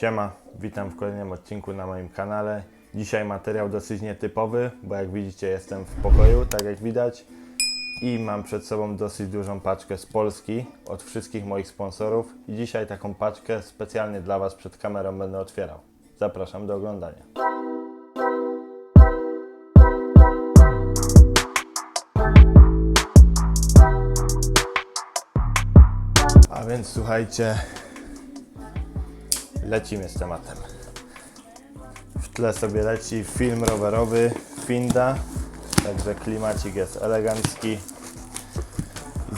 Siema, witam w kolejnym odcinku na moim kanale. Dzisiaj materiał dosyć nietypowy, bo jak widzicie jestem w pokoju, tak jak widać. I mam przed sobą dosyć dużą paczkę z Polski od wszystkich moich sponsorów. I dzisiaj taką paczkę specjalnie dla Was przed kamerą będę otwierał. Zapraszam do oglądania. A więc słuchajcie, lecimy z tematem. W tle sobie leci film rowerowy Finda, także klimacik jest elegancki.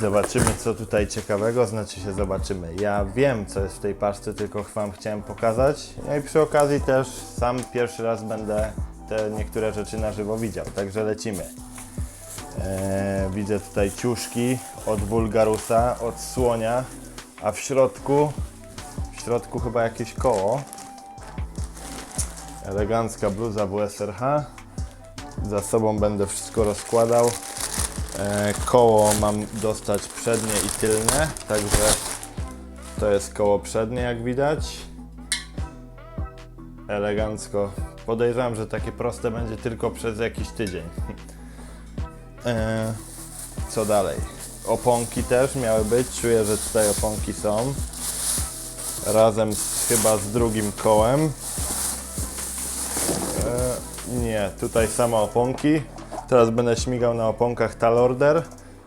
Zobaczymy co tutaj ciekawego, znaczy się zobaczymy. Ja wiem co jest w tej paczce, tylko Wam chciałem pokazać. No i przy okazji też sam pierwszy raz będę te niektóre rzeczy na żywo widział, także lecimy. Eee, widzę tutaj ciuszki od Bulgarusa, od słonia, a w środku, w środku chyba jakieś koło. Elegancka bluza WSRH. Za sobą będę wszystko rozkładał. E, koło mam dostać przednie i tylne, także to jest koło przednie jak widać. Elegancko. Podejrzewam, że takie proste będzie tylko przez jakiś tydzień. E, co dalej? Oponki też miały być. Czuję, że tutaj oponki są. Razem z, chyba z drugim kołem. E, nie, tutaj same oponki. Teraz będę śmigał na oponkach Talorder.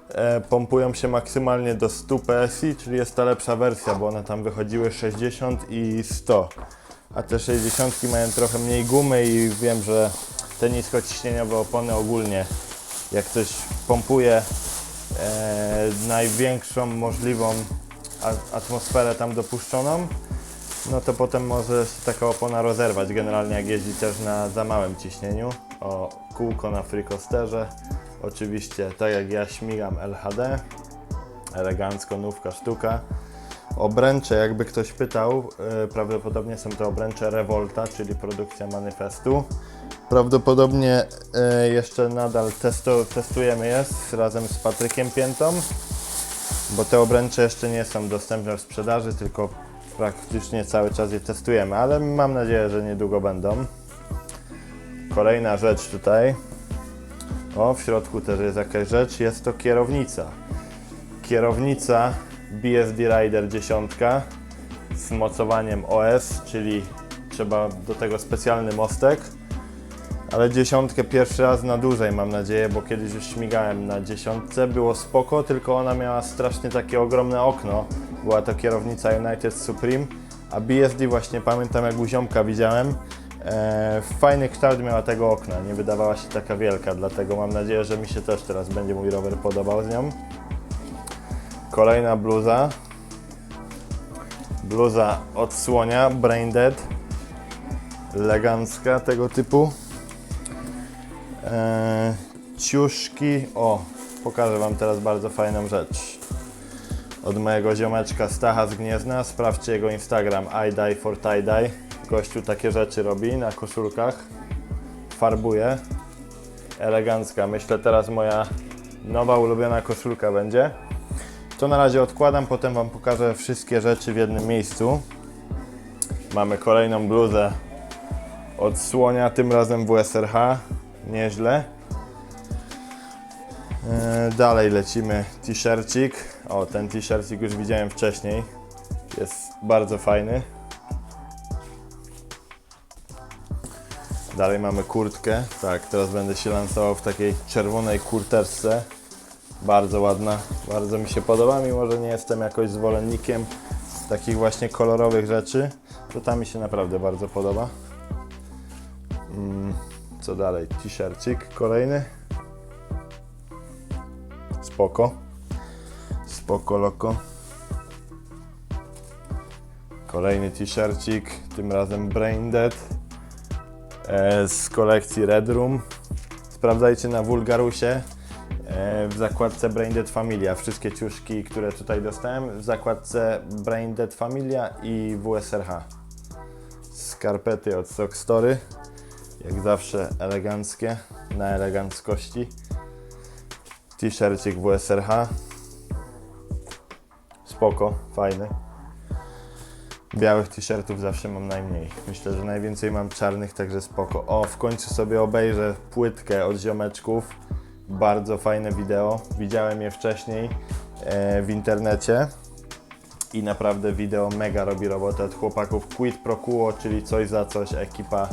E, pompują się maksymalnie do 100 PSI, czyli jest ta lepsza wersja, bo one tam wychodziły 60 i 100. A te 60 mają trochę mniej gumy i wiem, że te niskociśnieniowe opony ogólnie, jak ktoś pompuje e, największą możliwą atmosferę tam dopuszczoną, no to potem może taka opona rozerwać, generalnie jak jeździ też na za małym ciśnieniu. O kółko na freecoasterze, oczywiście tak jak ja śmigam LHD, elegancko, nówka sztuka. Obręcze, jakby ktoś pytał, e, prawdopodobnie są to obręcze Revolta, czyli produkcja manifestu. Prawdopodobnie e, jeszcze nadal testo, testujemy je razem z Patrykiem Piętą, bo te obręcze jeszcze nie są dostępne w sprzedaży, tylko praktycznie cały czas je testujemy, ale mam nadzieję, że niedługo będą. Kolejna rzecz tutaj. O, w środku też jest jakaś rzecz, jest to kierownica. Kierownica BSD Rider 10 z mocowaniem OS, czyli trzeba do tego specjalny mostek. Ale dziesiątkę pierwszy raz na dłużej mam nadzieję, bo kiedyś już śmigałem na dziesiątce, było spoko, tylko ona miała strasznie takie ogromne okno. Była to kierownica United Supreme, a BSD właśnie pamiętam jak u ziomka widziałem. E, fajny kształt miała tego okna, nie wydawała się taka wielka, dlatego mam nadzieję, że mi się też teraz będzie mój rower podobał z nią. Kolejna bluza. Bluza od słonia, Brain Dead. Elegancka tego typu. Eee, ciuszki. O, pokażę Wam teraz bardzo fajną rzecz. Od mojego ziomeczka Stacha z Gniezna. Sprawdźcie jego Instagram I die for tie dye. Gościu takie rzeczy robi na koszulkach. Farbuje. Elegancka. Myślę teraz moja nowa ulubiona koszulka będzie. To na razie odkładam, potem Wam pokażę wszystkie rzeczy w jednym miejscu. Mamy kolejną bluzę od słonia, tym razem WSRH. Nieźle. E, Dalej lecimy t-shircik. O, ten t-shircik już widziałem wcześniej. Jest bardzo fajny. Dalej mamy kurtkę. Tak, teraz będę się lansował w takiej czerwonej kurteczce. Bardzo ładna, bardzo mi się podoba, mimo że nie jestem jakoś zwolennikiem takich właśnie kolorowych rzeczy. To ta mi się naprawdę bardzo podoba. Mm, co dalej? T-shircik kolejny. Spoko. Spoko loko. Kolejny t-shircik, tym razem Brain Dead e, z kolekcji Red Room. Sprawdzajcie na Vulgarusie e, w zakładce Brain Dead Familia. Wszystkie ciuszki, które tutaj dostałem w zakładce Brain Dead Familia i WSRH. Skarpety od Sock Story. Jak zawsze eleganckie, na eleganckości. T-shircik WSRH. Spoko, fajny. Białych t-shirtów zawsze mam najmniej. Myślę, że najwięcej mam czarnych, także spoko. O, w końcu sobie obejrzę płytkę od ziomeczków. Bardzo fajne wideo. Widziałem je wcześniej e, w internecie i naprawdę wideo mega robi robotę od chłopaków Quid Pro Quo, czyli coś za coś, ekipa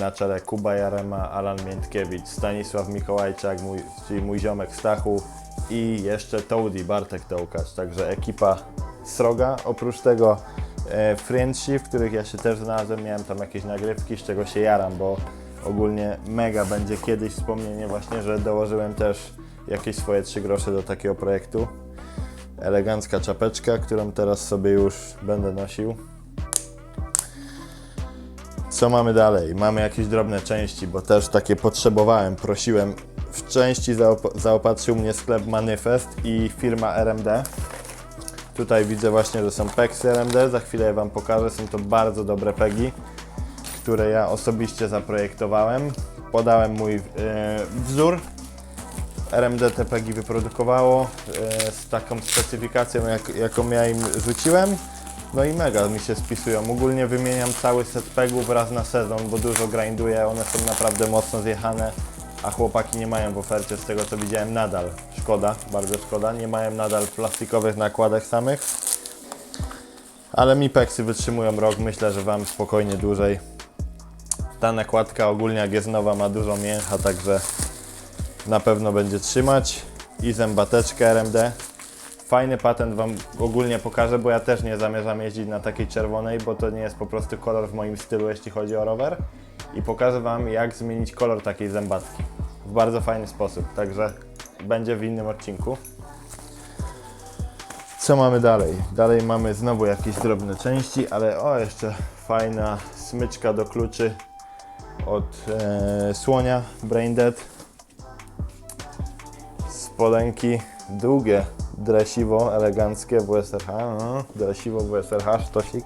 na czele Kuba Jarema, Alan Miętkiewicz, Stanisław Mikołajczak, mój, czyli mój ziomek Stachu i jeszcze Toady, Bartek Tołkacz, także ekipa sroga. Oprócz tego e, Friendship, w których ja się też znalazłem, miałem tam jakieś nagrywki, z czego się jaram, bo ogólnie mega będzie kiedyś wspomnienie właśnie, że dołożyłem też jakieś swoje trzy grosze do takiego projektu elegancka czapeczka, którą teraz sobie już będę nosił. Co mamy dalej? Mamy jakieś drobne części, bo też takie potrzebowałem, prosiłem. W części zaop- zaopatrzył mnie sklep Manifest i firma RMD. Tutaj widzę właśnie, że są pegsy RMD, za chwilę je Wam pokażę. Są to bardzo dobre pegi, które ja osobiście zaprojektowałem. Podałem mój e, wzór, RMD te pegi wyprodukowało e, z taką specyfikacją, jak, jaką ja im rzuciłem. No i mega mi się spisują. Ogólnie wymieniam cały set pegów raz na sezon, bo dużo grinduję, one są naprawdę mocno zjechane, a chłopaki nie mają w ofercie, z tego co widziałem nadal. Szkoda, bardzo szkoda, nie mają nadal plastikowych nakładek samych. Ale mi peksy wytrzymują rok, myślę, że Wam spokojnie dłużej. Ta nakładka ogólnie jak jest nowa ma dużo mięcha, także na pewno będzie trzymać i zębateczkę RMD. Fajny patent Wam ogólnie pokażę, bo ja też nie zamierzam jeździć na takiej czerwonej, bo to nie jest po prostu kolor w moim stylu, jeśli chodzi o rower. I pokażę Wam, jak zmienić kolor takiej zębatki w bardzo fajny sposób, także będzie w innym odcinku. Co mamy dalej? Dalej mamy znowu jakieś drobne części, ale o, jeszcze fajna smyczka do kluczy od e, słonia Braindead spodenki długie, dresiwo, eleganckie WSRH, no, dresiwo WSRH, sztosik.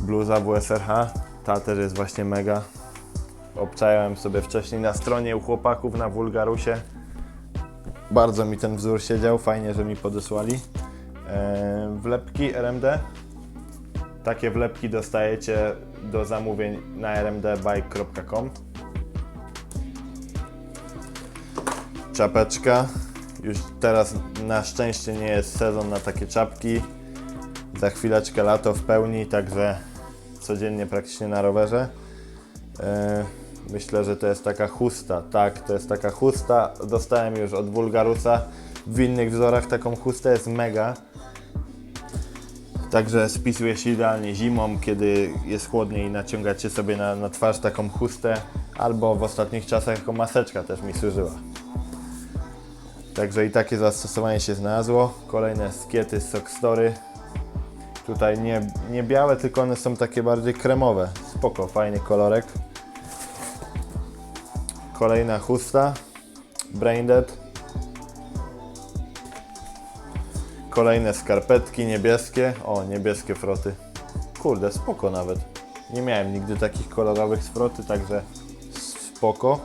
Bluza WSRH, ta też jest właśnie mega. Obczajałem sobie wcześniej na stronie u chłopaków na Wulgarusie. Bardzo mi ten wzór siedział, fajnie, że mi podesłali. Eee, wlepki RMD. Takie wlepki dostajecie do zamówień na rmdbike.com. czapeczka. Już teraz na szczęście nie jest sezon na takie czapki. Za chwileczkę lato w pełni, także codziennie praktycznie na rowerze. E, Myślę, że to jest taka chusta. Tak, to jest taka chusta. Dostałem już od Wulgarusa w innych wzorach taką chustę, jest mega. Także spisuje się idealnie zimą, kiedy jest chłodniej i naciągacie sobie na, na twarz taką chustę, albo w ostatnich czasach jako maseczka też mi służyła. Także i takie zastosowanie się znalazło. Kolejne skiety z Sockstory. Tutaj nie, nie białe, tylko one są takie bardziej kremowe. Spoko, fajny kolorek. Kolejna chusta. Braindead. Kolejne skarpetki niebieskie. O, niebieskie froty. Kurde, spoko nawet. Nie miałem nigdy takich kolorowych z froty, także spoko.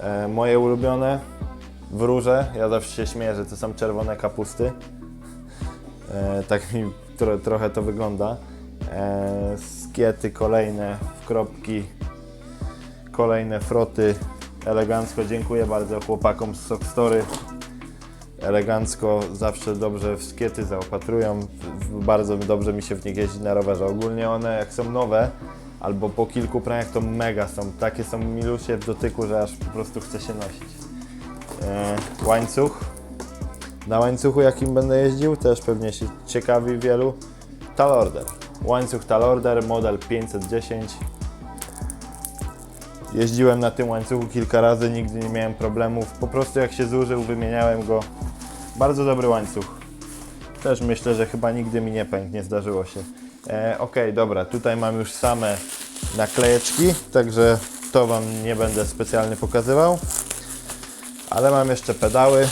E, moje ulubione wróże. Ja zawsze się śmieję, że to są czerwone kapusty. E, tak mi tro, trochę to wygląda. E, skiety kolejne w kropki, kolejne froty. Elegancko dziękuję bardzo chłopakom z Sockstory. Elegancko, zawsze dobrze w skiety zaopatrują. Bardzo dobrze mi się w nich jeździ na rowerze. Ogólnie one jak są nowe, albo po kilku praniach to mega są. Takie są milusie w dotyku, że aż po prostu chce się nosić. E, łańcuch. Na łańcuchu jakim będę jeździł, też pewnie się ciekawi wielu. Talorder. Łańcuch Talorder, model 510. Jeździłem na tym łańcuchu kilka razy, nigdy nie miałem problemów. Po prostu jak się zużył, wymieniałem go. Bardzo dobry łańcuch. Też myślę, że chyba nigdy mi nie pękł, nie zdarzyło się. E, ok, dobra, tutaj mam już same naklejeczki, także to Wam nie będę specjalnie pokazywał. Ale mam jeszcze pedały,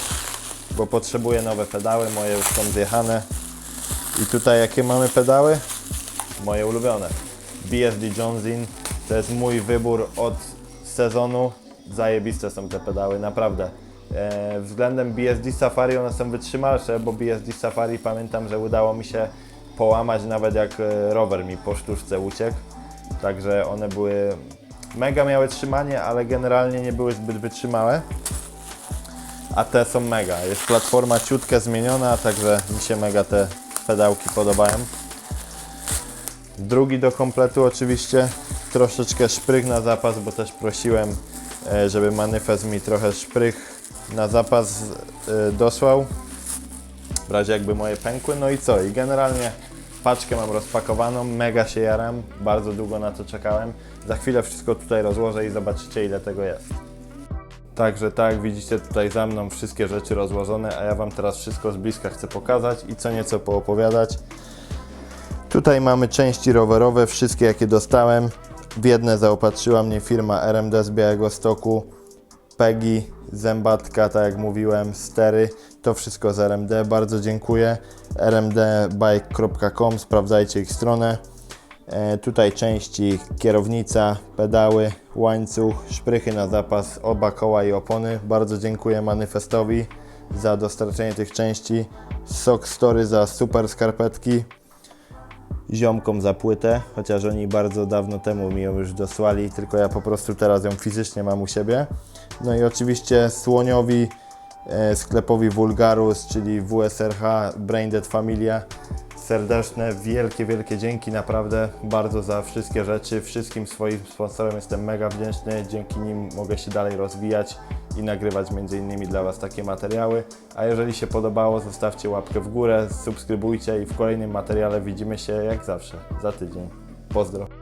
bo potrzebuję nowe pedały, moje już są zjechane. I tutaj jakie mamy pedały? Moje ulubione. BSD Johnson, to jest mój wybór od sezonu. Zajebiste są te pedały, naprawdę. E, względem BSD Safari one są wytrzymalsze, bo BSD Safari pamiętam, że udało mi się połamać nawet jak e, rower mi po sztuczce uciekł. Także one były mega miały trzymanie, ale generalnie nie były zbyt wytrzymałe. A te są mega. Jest platforma ciutkę zmieniona, także mi się mega te pedałki podobają. Drugi do kompletu oczywiście troszeczkę szprych na zapas, bo też prosiłem, e, żeby manifest mi trochę szprych na zapas e, dosłał. W razie jakby moje pękły. No i co? I generalnie paczkę mam rozpakowaną, mega się jaram, bardzo długo na to czekałem. Za chwilę wszystko tutaj rozłożę i zobaczycie ile tego jest. Także tak, widzicie tutaj za mną wszystkie rzeczy rozłożone, a ja Wam teraz wszystko z bliska chcę pokazać i co nieco poopowiadać. Tutaj mamy części rowerowe, wszystkie jakie dostałem. W jedne zaopatrzyła mnie firma RMD z Białego Stoku, Pegi, zębatka, tak jak mówiłem, stery, to wszystko z RMD, bardzo dziękuję. rmdbike.com, sprawdzajcie ich stronę. E, tutaj części kierownica, pedały, łańcuch, szprychy na zapas, oba koła i opony. Bardzo dziękuję Manifestowi za dostarczenie tych części. Sock Story za super skarpetki ziomkom za płytę, chociaż oni bardzo dawno temu mi ją już dosłali, tylko ja po prostu teraz ją fizycznie mam u siebie. No i oczywiście Słoniowi, e, sklepowi Vulgarus, czyli WSRH Braindead Familia. Serdeczne, wielkie, wielkie dzięki naprawdę bardzo za wszystkie rzeczy. Wszystkim swoim sponsorom jestem mega wdzięczny. Dzięki nim mogę się dalej rozwijać i nagrywać innymi dla Was takie materiały. A jeżeli się podobało, zostawcie łapkę w górę, subskrybujcie i w kolejnym materiale widzimy się jak zawsze za tydzień. Pozdro!